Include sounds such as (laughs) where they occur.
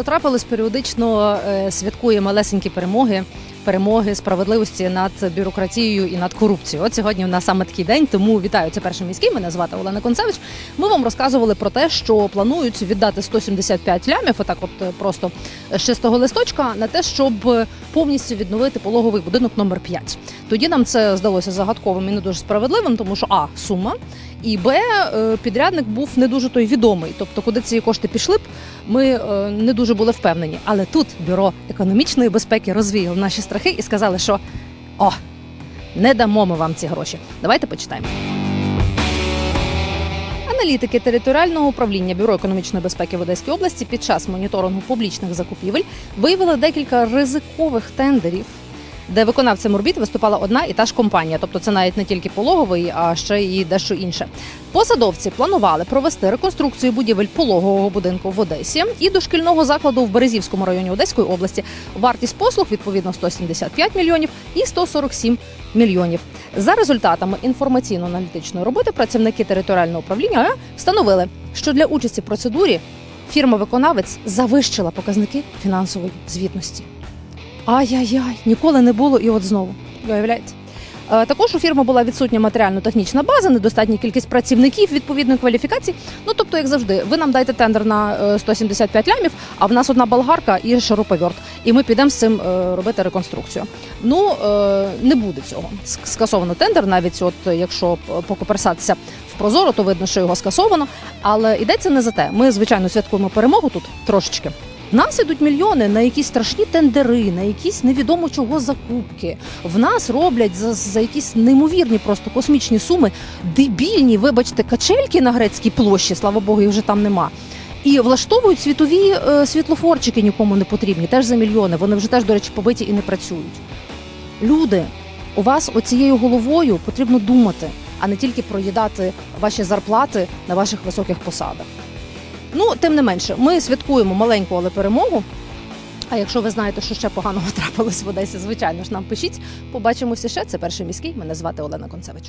що трапилось, періодично е, святкує малесенькі перемоги, перемоги справедливості над бюрократією і над корупцією. От сьогодні в нас саме такий день, тому вітаю. Це перший міський. Мене звати Олена Концевич. Ми вам розказували про те, що планують віддати 175 лямів, отак, от е, просто з чистого листочка, на те, щоб повністю відновити пологовий будинок номер 5. Тоді нам це здалося загадковим і не дуже справедливим, тому що а сума. І Б е, підрядник був не дуже той відомий. Тобто, куди ці кошти пішли б, ми е, не дуже були впевнені. Але тут бюро економічної безпеки розвіяло наші страхи і сказали, що о, не дамо ми вам ці гроші. Давайте почитаємо. Аналітики територіального управління бюро економічної безпеки в Одеській області під час моніторингу публічних закупівель виявили декілька ризикових тендерів, де виконавцем робіт виступала одна і та ж компанія. Тобто це навіть не тільки пологовий, а ще й дещо інше. Посадовці планували провести реконструкцію будівель пологового будинку в Одесі і дошкільного закладу в Березівському районі Одеської області. Вартість послуг відповідно 175 мільйонів і 147 мільйонів. За результатами інформаційно-аналітичної роботи працівники територіального управління встановили, що для участі в процедурі фірма-виконавець завищила показники фінансової звітності. Ай-яй-яй, ніколи не було, і от знову. Виявляється. Е, Також у фірми була відсутня матеріально-технічна база, недостатня кількість працівників відповідної кваліфікації. Ну тобто, як завжди, ви нам дайте тендер на е, 175 лямів, а в нас одна болгарка і шуруповерт. І ми підемо з цим е, робити реконструкцію. Ну е, не буде цього. Скасовано тендер, навіть от е, якщо покоперсатися в прозоро, то видно, що його скасовано. Але йдеться не за те. Ми звичайно святкуємо перемогу тут трошечки. В нас ідуть мільйони на якісь страшні тендери, на якісь невідомо чого закупки. В нас роблять за, за якісь неймовірні, просто космічні суми, дебільні, вибачте, качельки на грецькій площі, слава Богу, їх вже там нема. І влаштовують світові е, світлофорчики нікому не потрібні, теж за мільйони. Вони вже теж, до речі, побиті і не працюють. Люди, у вас оцією головою потрібно думати, а не тільки проїдати ваші зарплати на ваших високих посадах. Ну, тим не менше, ми святкуємо маленьку, але перемогу. А якщо ви знаєте, що ще поганого (laughs) трапилось в Одесі, звичайно ж нам пишіть. Побачимося ще. Це перший міський. Мене звати Олена Концевич.